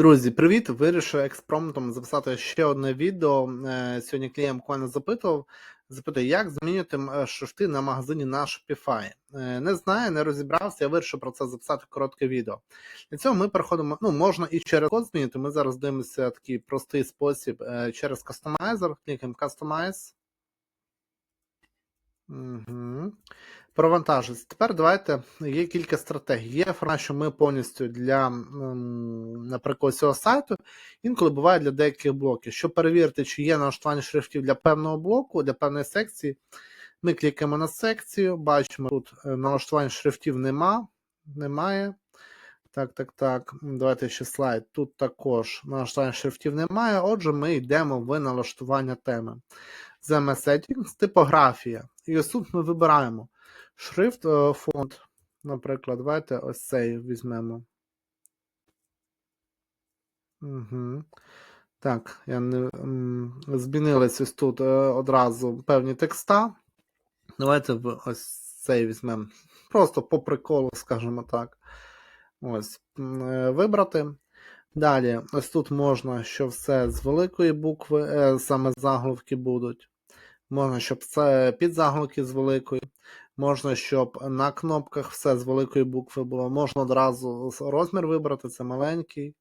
Друзі, привіт! Вирішив експромтом записати ще одне відео. Е, Сьогодні клієнт буквально запитував, запитує, як змінювати м, шрифти на магазині на Shopify. Е, Не знаю, не розібрався, я вирішив про це записати коротке відео. Для цього ми переходимо, ну, можна і через код змінити. Ми зараз дивимося такий простий спосіб е, через кастомайзер, клікаємо Customize. Угу. Провантажить. Тепер давайте є кілька стратегій. Є формат, що ми повністю для, наприклад, цього сайту, інколи буває для деяких блоків. Щоб перевірити, чи є налаштування шрифтів для певного блоку, для певної секції, ми клікаємо на секцію, бачимо, тут е, налаштування шрифтів нема, немає. Так, так, так. Давайте ще слайд. Тут також налаштування шрифтів немає. Отже, ми йдемо в налаштування теми. ZMS Settings, типографія. І ось тут ми вибираємо шрифт, е, фонд. Наприклад, давайте ось цей візьмемо. Угу. Так, я не змінились ось тут е, одразу певні текста. Давайте ось цей візьмемо. Просто по приколу, скажімо так. Ось, е, вибрати. Далі, ось тут можна, що все з великої букви, саме заголовки будуть. Можна, щоб це підзаголовки з великої. Можна, щоб на кнопках все з великої букви було. Можна одразу розмір вибрати, це маленький.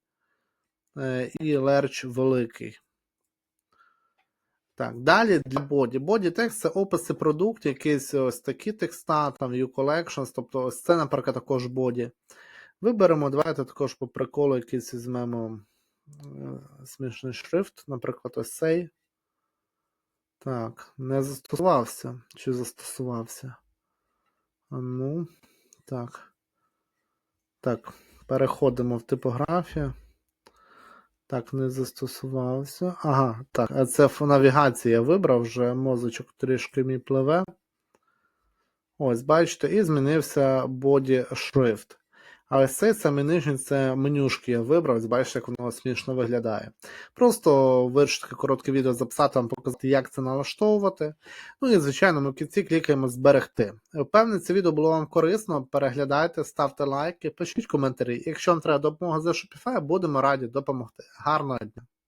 е, І лерч великий. Так, далі для боді. Боді текст це описи продуктів, якісь ось такі текста, там View Collections, тобто ось це, наприклад, також боді. Виберемо, давайте також по приколу якийсь візьмемо е, смішний шрифт, наприклад, ось цей. Так, не застосувався. Чи застосувався? Ну, так. Так, переходимо в типографію. Так, не застосувався. Ага, так. А це навігація я вибрав вже мозочок трішки мій пливе. Ось, бачите, і змінився body шрифт. А ось цей самий нижній це менюшки я вибрав, бачите, як воно смішно виглядає. Просто вирішив таке коротке відео записати, вам показати, як це налаштовувати. Ну і, звичайно, ми в кінці клікаємо зберегти. Впевнений, це відео було вам корисно. Переглядайте, ставте лайки, пишіть коментарі. Якщо вам треба допомога за Shopify, будемо раді допомогти. Гарного дня!